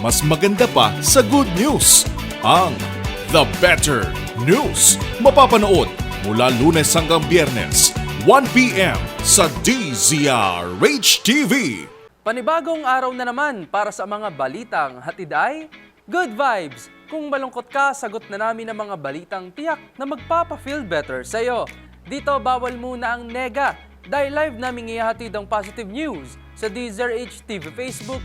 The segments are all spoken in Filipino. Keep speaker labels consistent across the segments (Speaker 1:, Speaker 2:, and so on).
Speaker 1: mas maganda pa sa good news. Ang The Better News. Mapapanood mula lunes hanggang biyernes, 1pm sa DZRH TV.
Speaker 2: Panibagong araw na naman para sa mga balitang hatid ay Good Vibes! Kung malungkot ka, sagot na namin ang mga balitang tiyak na magpapa-feel better sa'yo. Dito bawal muna ang nega dahil live namin ihahatid ang positive news sa DZRH TV Facebook,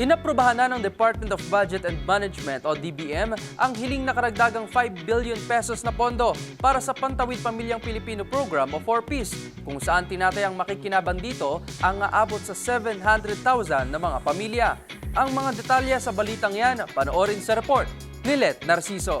Speaker 2: Inaprubahan na ng Department of Budget and Management o DBM ang hiling na karagdagang 5 billion pesos na pondo para sa Pantawid Pamilyang Pilipino Program o 4Ps kung saan tinatayang makikinabang dito ang aabot sa 700,000 na mga pamilya. Ang mga detalye sa balitang yan, panoorin sa report ni Let Narciso.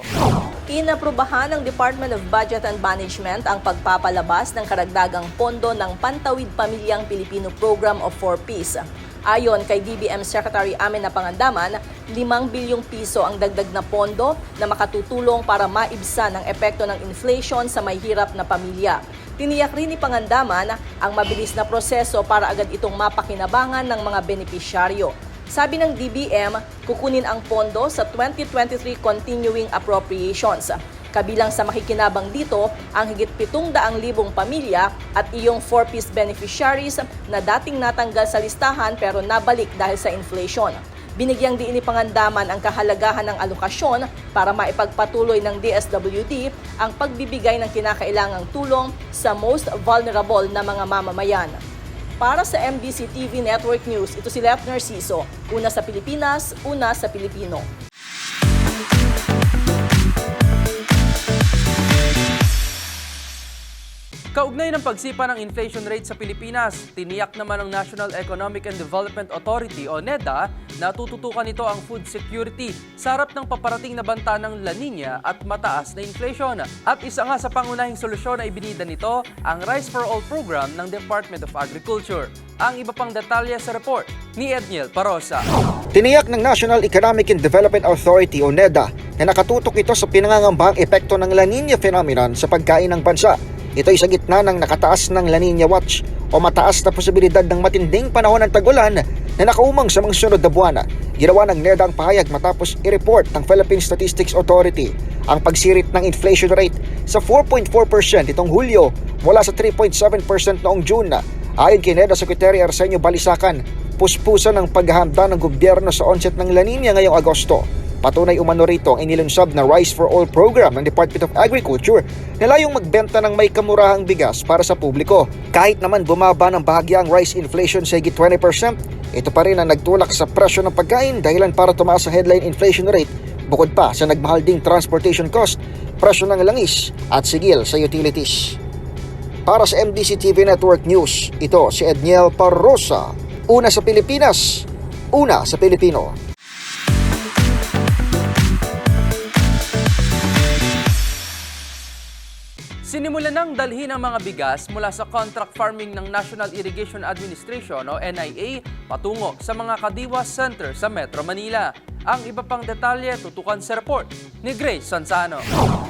Speaker 3: Inaprubahan ng Department of Budget and Management ang pagpapalabas ng karagdagang pondo ng Pantawid Pamilyang Pilipino Program of 4Ps. Ayon kay DBM Secretary Amin Pangandaman, 5 bilyong piso ang dagdag na pondo na makatutulong para maibsan ang epekto ng inflation sa may na pamilya. Tiniyak rin ni Pangandaman ang mabilis na proseso para agad itong mapakinabangan ng mga benepisyaryo. Sabi ng DBM, kukunin ang pondo sa 2023 Continuing Appropriations. Kabilang sa makikinabang dito ang higit 700,000 pamilya at iyong 4-piece beneficiaries na dating natanggal sa listahan pero nabalik dahil sa inflation. Binigyang diin ni Pangandaman ang kahalagahan ng alokasyon para maipagpatuloy ng DSWD ang pagbibigay ng kinakailangang tulong sa most vulnerable na mga mamamayan. Para sa MBC TV Network News, ito si Lef Narciso. Una sa Pilipinas, una sa Pilipino.
Speaker 2: Kaugnay ng pagsipa ng inflation rate sa Pilipinas, tiniyak naman ng National Economic and Development Authority o NEDA na tututukan ito ang food security sa harap ng paparating na banta ng La Nina at mataas na inflation. At isa nga sa pangunahing solusyon na ibinida nito ang Rice for All program ng Department of Agriculture. Ang iba pang detalye sa report ni Edniel Parosa.
Speaker 4: Tiniyak ng National Economic and Development Authority o NEDA na nakatutok ito sa pinangangambahang epekto ng La Nina phenomenon sa pagkain ng bansa. Ito ay sa gitna ng nakataas ng La Nina Watch o mataas na posibilidad ng matinding panahon ng tagulan na nakaumang sa mga sunod na buwan. Ginawa ng NEDA ang pahayag matapos i-report ng Philippine Statistics Authority ang pagsirit ng inflation rate sa 4.4% itong Hulyo mula sa 3.7% noong June. Ayon kay NEDA Secretary Arsenio Balisacan, puspusan ng paghahanda ng gobyerno sa onset ng La Nina ngayong Agosto. Patunay umano rito ang inilunsab na Rice for All program ng Department of Agriculture na layong magbenta ng may kamurahang bigas para sa publiko. Kahit naman bumaba ng bahagya ang rice inflation sa higit 20%, ito pa rin ang nagtulak sa presyo ng pagkain dahilan para tumaas ang headline inflation rate bukod pa sa nagmahal ding transportation cost, presyo ng langis at sigil sa utilities. Para sa MBC TV Network News, ito si Edniel Parrosa. Una sa Pilipinas, una sa Pilipino.
Speaker 2: Sinimulan ng dalhin ang mga bigas mula sa contract farming ng National Irrigation Administration o NIA patungo sa mga Kadiwa Center sa Metro Manila. Ang iba pang detalye tutukan sa report ni Grace Sansano.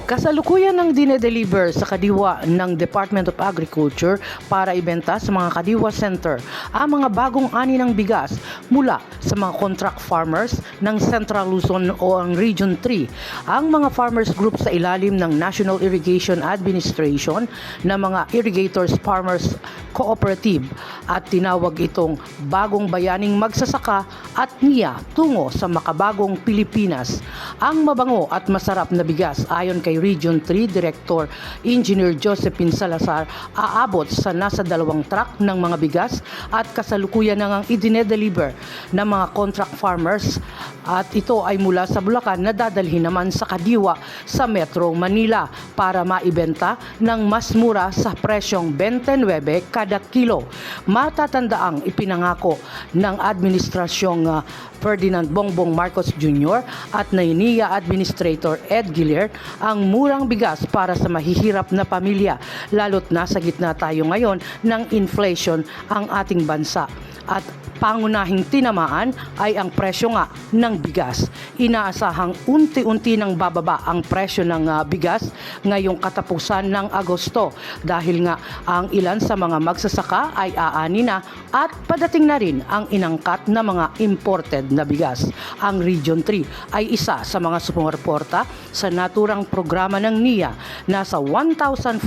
Speaker 5: Kasalukuyan ng dinedeliver sa kadiwa ng Department of Agriculture para ibenta sa mga kadiwa center ang mga bagong ani ng bigas mula sa mga contract farmers ng Central Luzon o ang Region 3. Ang mga farmers group sa ilalim ng National Irrigation Administration na mga Irrigators Farmers Cooperative at tinawag itong bagong bayaning magsasaka at NIA tungo sa makabagong Pilipinas. Ang mabango at masarap na bigas ayon kay Region 3 Director Engineer Josephine Salazar aabot sa nasa dalawang truck ng mga bigas at kasalukuyan na ngang idinedeliver ng mga contract farmers at ito ay mula sa Bulacan na dadalhin naman sa Kadiwa sa Metro Manila para maibenta ng mas mura sa presyong 29 kada kilo. Matatandaang ipinangako ng Administrasyong ah, Ferdinand Bongbong Marcos Jr. at Nainia Administrator Ed Giler ang murang bigas para sa mahihirap na pamilya lalo't nasa gitna tayo ngayon ng inflation ang ating bansa at pangunahing tinamaan ay ang presyo nga ng bigas. Inaasahang unti-unti nang bababa ang presyo ng ah, bigas ngayong katapusan ng Agosto dahil nga ang ilan sa mga magsasaka ay aani na at padating na rin ang inangkat na mga imported na bigas. Ang Region 3 ay isa sa mga sumuporta sa naturang programa ng NIA. Nasa 1,500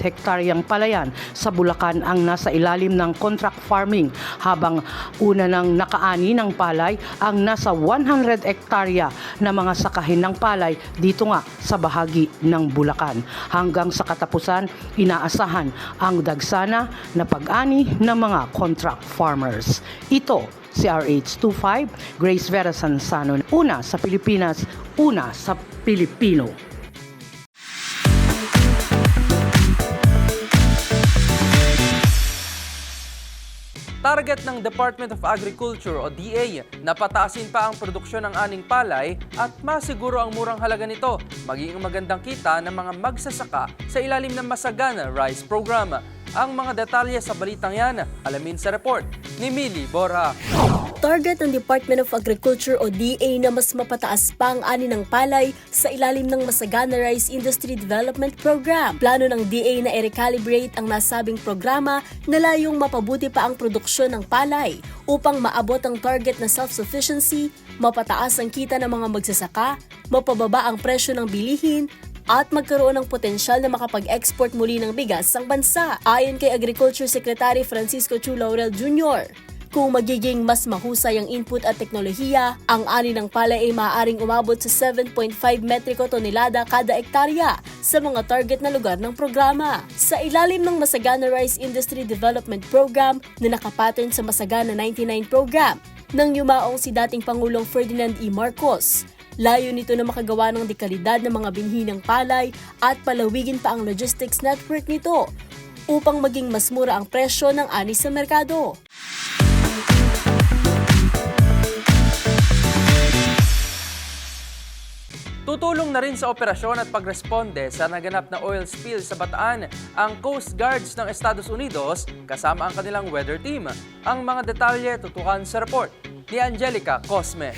Speaker 5: hektaryang palayan sa Bulacan ang nasa ilalim ng contract farming habang una ng nakaani ng palay ang nasa 100 hektarya na mga sakahin ng palay dito nga sa bahagi ng Bulacan. Hanggang sa katapusan, inaasahan ang dagsana na pag-ani ng mga contract farmers. Ito si RH25, Grace Vera Sansano. Una sa Pilipinas, una sa Pilipino.
Speaker 2: Target ng Department of Agriculture o DA na pataasin pa ang produksyon ng aning palay at masiguro ang murang halaga nito, magiging magandang kita ng mga magsasaka sa ilalim ng Masagana Rice Program. Ang mga detalye sa balitang yan, alamin sa report ni Millie Borja.
Speaker 6: Target ng Department of Agriculture o DA na mas mapataas pa ang ani ng palay sa ilalim ng Masagana Rice Industry Development Program. Plano ng DA na i-recalibrate ang nasabing programa na layong mapabuti pa ang produksyon ng palay upang maabot ang target na self-sufficiency, mapataas ang kita ng mga magsasaka, mapababa ang presyo ng bilihin, at magkaroon ng potensyal na makapag-export muli ng bigas ang bansa. Ayon kay Agriculture Secretary Francisco Chu Laurel Jr., kung magiging mas mahusay ang input at teknolohiya, ang ani ng palay ay maaaring umabot sa 7.5 metriko tonelada kada ektarya sa mga target na lugar ng programa. Sa ilalim ng Masagana Rice Industry Development Program na nakapattern sa Masagana 99 Program, nang yumaong si dating Pangulong Ferdinand E. Marcos. Layo nito na makagawa ng dekalidad ng mga binhi ng palay at palawigin pa ang logistics network nito upang maging mas mura ang presyo ng ani sa merkado.
Speaker 2: Tutulong na rin sa operasyon at pagresponde sa naganap na oil spill sa Bataan ang Coast Guards ng Estados Unidos kasama ang kanilang weather team. Ang mga detalye tutukan sa report ni Angelica Cosme.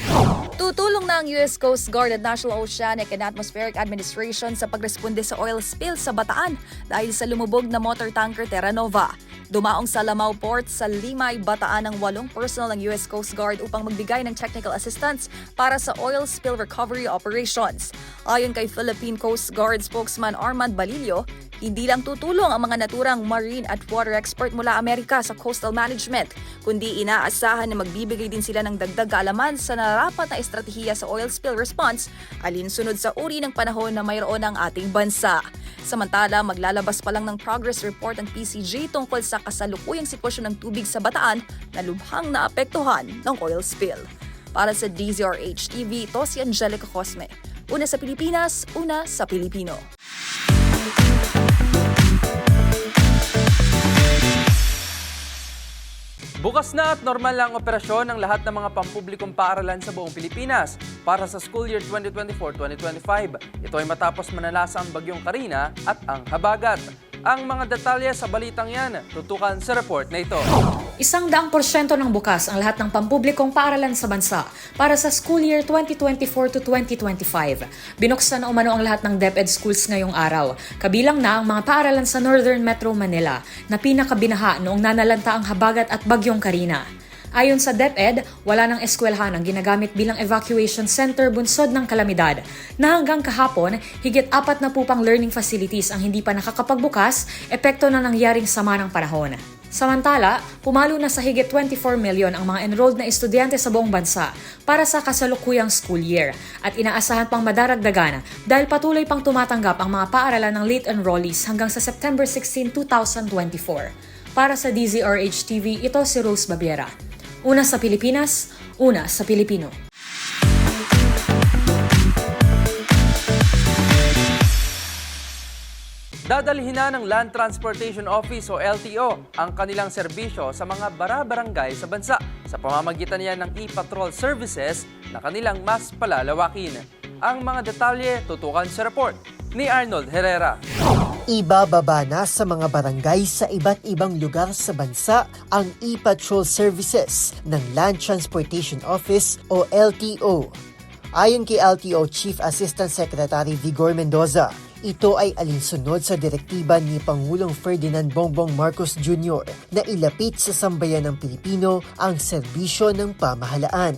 Speaker 7: Tutulong na ang US Coast Guard at National Oceanic and Atmospheric Administration sa pagresponde sa oil spill sa Bataan dahil sa lumubog na motor tanker Terra Nova. Dumaong sa Lamao Port sa Limay, Bataan ang walong personnel ng US Coast Guard upang magbigay ng technical assistance para sa oil spill recovery operations. Ayon kay Philippine Coast Guard spokesman Armand Balillo, hindi lang tutulong ang mga naturang marine at water expert mula Amerika sa coastal management, kundi inaasahan na magbibigay din sila ng dagdag kaalaman sa narapat na estratehiya sa oil spill response alinsunod sa uri ng panahon na mayroon ang ating bansa. Samantala, maglalabas pa lang ng progress report ang PCG tungkol sa kasalukuyang sitwasyon ng tubig sa Bataan na lubhang naapektuhan ng oil spill. Para sa DZRH TV, ito si Angelica Cosme. Una sa Pilipinas, una sa Pilipino.
Speaker 2: Bukas na at normal lang ang operasyon ng lahat ng mga pampublikong paaralan sa buong Pilipinas para sa school year 2024-2025. Ito ay matapos manalasa ang bagyong Karina at ang Habagat. Ang mga detalye sa balitang yan, tutukan sa report na ito.
Speaker 8: Isang daang porsyento ng bukas ang lahat ng pampublikong paaralan sa bansa para sa school year 2024 to 2025. Binuksan na umano ang lahat ng DepEd schools ngayong araw, kabilang na ang mga paaralan sa Northern Metro Manila na pinakabinaha noong nanalanta ang habagat at bagyong Karina. Ayon sa DepEd, wala ng eskwelahan ang ginagamit bilang evacuation center bunsod ng kalamidad na hanggang kahapon, higit apat na pupang learning facilities ang hindi pa nakakapagbukas, epekto na nangyaring sama ng panahon. Samantala, pumalo na sa higit 24 million ang mga enrolled na estudyante sa buong bansa para sa kasalukuyang school year at inaasahan pang madaragdagan dahil patuloy pang tumatanggap ang mga paaralan ng late enrollees hanggang sa September 16, 2024. Para sa DZRH TV, ito si Rose Babiera. Una sa Pilipinas, una sa Pilipino.
Speaker 2: Dadalhin na ng Land Transportation Office o LTO ang kanilang serbisyo sa mga bara-barangay sa bansa sa pamamagitan niya ng e-patrol services na kanilang mas palalawakin. Ang mga detalye tutukan sa report ni Arnold Herrera.
Speaker 9: Ibababa na sa mga barangay sa iba't ibang lugar sa bansa ang e-patrol services ng Land Transportation Office o LTO. Ayon kay LTO Chief Assistant Secretary Vigor Mendoza, ito ay alinsunod sa direktiba ni Pangulong Ferdinand Bongbong Marcos Jr. na ilapit sa sambayan ng Pilipino ang serbisyo ng pamahalaan.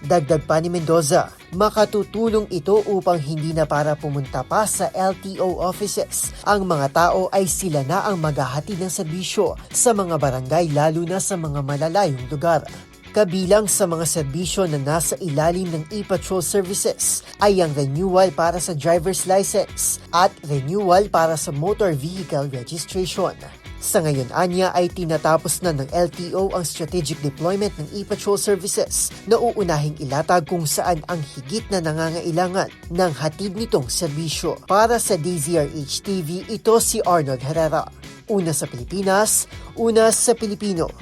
Speaker 9: Dagdag pa ni Mendoza, makatutulong ito upang hindi na para pumunta pa sa LTO offices. Ang mga tao ay sila na ang maghahatid ng serbisyo sa mga barangay lalo na sa mga malalayong lugar. Kabilang sa mga serbisyo na nasa ilalim ng e-patrol services ay ang renewal para sa driver's license at renewal para sa motor vehicle registration. Sa ngayon anya ay tinatapos na ng LTO ang strategic deployment ng e-patrol services na uunahing ilatag kung saan ang higit na nangangailangan ng hatid nitong serbisyo. Para sa DZRH TV, ito si Arnold Herrera. Una sa Pilipinas, una sa Pilipino.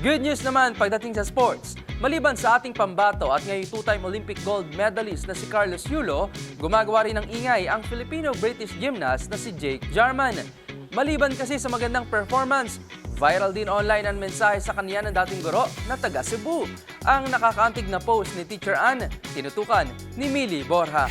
Speaker 2: Good news naman pagdating sa sports. Maliban sa ating pambato at ngayong two-time Olympic gold medalist na si Carlos Yulo, gumagawa rin ng ingay ang Filipino-British gymnast na si Jake Jarman. Maliban kasi sa magandang performance, viral din online ang mensahe sa kanya ng dating guro na taga Cebu. Ang nakakaantig na post ni Teacher Ann, tinutukan ni Millie Borja.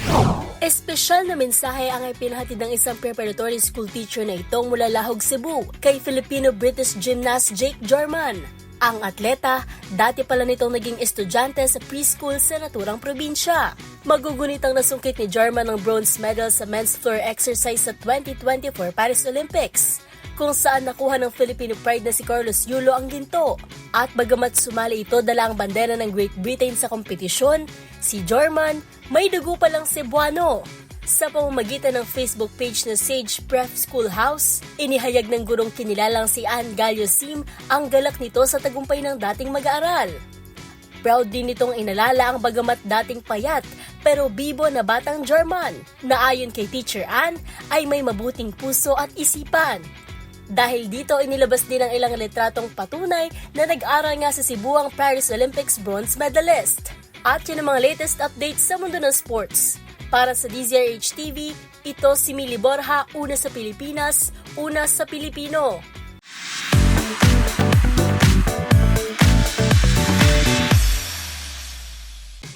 Speaker 6: Espesyal na mensahe ang ipinhatid ng isang preparatory school teacher na itong mula Lahog, Cebu kay Filipino-British gymnast Jake Jarman. Ang atleta, dati pala nitong naging estudyante sa preschool sa naturang probinsya. Magugunit ang nasungkit ni Jarman ng bronze medal sa men's floor exercise sa 2024 Paris Olympics kung saan nakuha ng Filipino pride na si Carlos Yulo ang ginto. At bagamat sumali ito dala ang bandera ng Great Britain sa kompetisyon, si Jarman may dugo palang Cebuano. Sa pamamagitan ng Facebook page na Sage Prep Schoolhouse, inihayag ng gurong kinilalang si Ann Gallo Sim ang galak nito sa tagumpay ng dating mag-aaral. Proud din nitong inalala ang bagamat dating payat pero bibo na batang German na ayon kay Teacher Ann ay may mabuting puso at isipan. Dahil dito inilabas din ang ilang litratong patunay na nag-aral nga sa Cebu ang Paris Olympics bronze medalist. At yun ang mga latest updates sa mundo ng sports. Para sa DZRH TV, ito si Mili Borja, una sa Pilipinas, una sa Pilipino.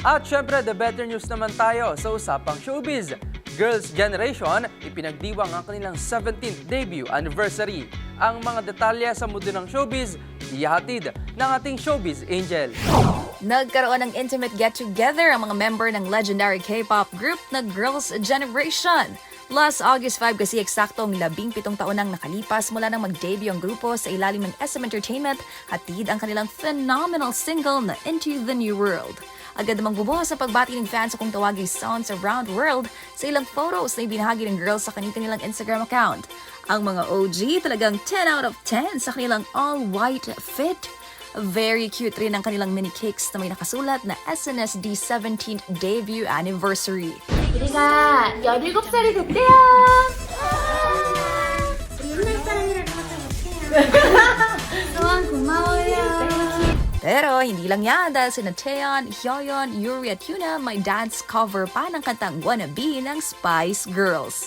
Speaker 2: At syempre, the better news naman tayo sa usapang showbiz. Girls' Generation, ipinagdiwang ang kanilang 17th debut anniversary. Ang mga detalye sa mundo ng showbiz, iyahatid ng ating showbiz angel.
Speaker 7: Nagkaroon ng intimate get-together ang mga member ng legendary K-pop group na Girls' Generation. Last August 5 kasi eksaktong labing pitong taon nang nakalipas mula nang mag-debut ang grupo sa ilalim ng SM Entertainment, hatid ang kanilang phenomenal single na Into the New World. Agad namang bumuha sa pagbati ng fans sa kung tawaging Sounds Around World sa ilang photos na ibinahagi ng girls sa kanilang Instagram account. Ang mga OG talagang 10 out of 10 sa kanilang all-white fit. Very cute rin ang kanilang mini cakes na may nakasulat na SNSD 17th debut anniversary.
Speaker 10: 우리가 17살이 됐대요. 옛날 사람이랑 또한 고마워요.
Speaker 7: Pero hindi lang yan dahil sina Taeyeon, Hyoyeon, Yuri at Yuna may dance cover pa ng kantang Wannabe ng Spice Girls.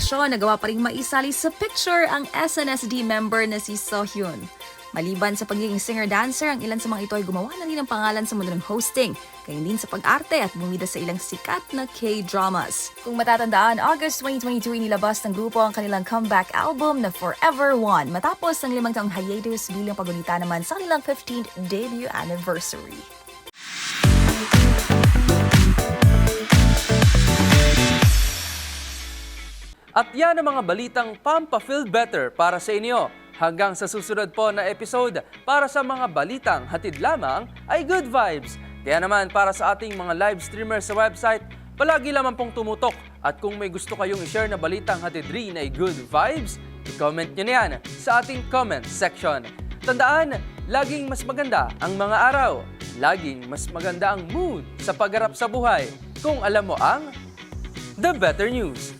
Speaker 7: Selebrasyon, nagawa pa rin maisali sa picture ang SNSD member na si Sohyun. Maliban sa pagiging singer-dancer, ang ilan sa mga ito ay gumawa na rin ng pangalan sa mundo ng hosting, gayon din sa pag-arte at bumida sa ilang sikat na K-dramas. Kung matatandaan, August 2022 inilabas ng grupo ang kanilang comeback album na Forever One matapos ang limang taong hiatus bilang pagunita naman sa kanilang 15th debut anniversary.
Speaker 2: At yan ang mga balitang Pampa Feel Better para sa inyo. Hanggang sa susunod po na episode para sa mga balitang hatid lamang ay good vibes. Kaya naman para sa ating mga live streamers sa website, palagi lamang pong tumutok. At kung may gusto kayong i-share na balitang hatid rin ay good vibes, i-comment nyo na yan sa ating comment section. Tandaan, laging mas maganda ang mga araw. Laging mas maganda ang mood sa pagharap sa buhay. Kung alam mo ang The Better News.